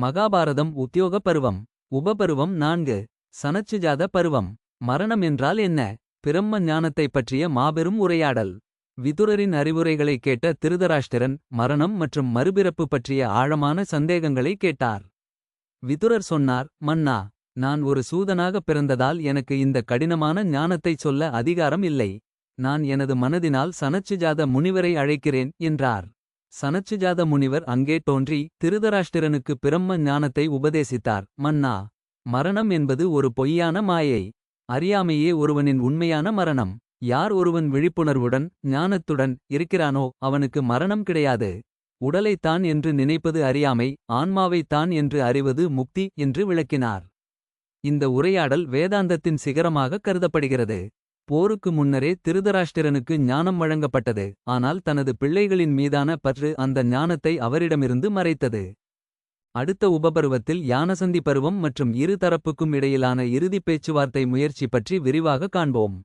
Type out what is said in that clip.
மகாபாரதம் உத்தியோக பருவம் உபபருவம் நான்கு. சனச்சுஜாத பருவம். மரணம் என்றால் என்ன? பிரம்ம ஞானத்தைப் பற்றிய மாபெரும் உரையாடல். விதுரரின் அறிவுரைகளை கேட்ட திருதராஷ்டிரன் மரணம் மற்றும் மறுபிறப்பு பற்றிய ஆழமான சந்தேகங்களை கேட்டார். விதுரர் சொன்னார் மன்னா நான் ஒரு சூதனாக பிறந்ததால் எனக்கு இந்த கடினமான ஞானத்தைச் சொல்ல அதிகாரம் இல்லை. நான் எனது மனதினால் சனச்சுஜாத முனிவரை அழைக்கிறேன் என்றார். சனச்சுஜாத முனிவர் அங்கே தோன்றி திருதராஷ்டிரனுக்கு பிரம்ம ஞானத்தை உபதேசித்தார். மன்னா மரணம் என்பது ஒரு பொய்யான மாயை. அறியாமையே ஒருவனின் உண்மையான மரணம். யார் ஒருவன் விழிப்புணர்வுடன் ஞானத்துடன் இருக்கிறானோ அவனுக்கு மரணம் கிடையாது. உடலைத்தான் என்று நினைப்பது அறியாமை ஆன்மாவைத்தான் என்று அறிவது முக்தி என்று விளக்கினார். இந்த உரையாடல் வேதாந்தத்தின் சிகரமாக கருதப்படுகிறது. போருக்கு முன்னரே திருதராஷ்டிரனுக்கு ஞானம் வழங்கப்பட்டது. ஆனால் தனது பிள்ளைகளின் மீதான பற்று அந்த ஞானத்தை அவரிடமிருந்து மறைத்தது. அடுத்த உபபருவத்தில் யானசந்தி பருவம் மற்றும் இரு தரப்புக்கும் இடையிலான இறுதிப் பேச்சுவார்த்தை முயற்சி பற்றி விரிவாக காண்போம்.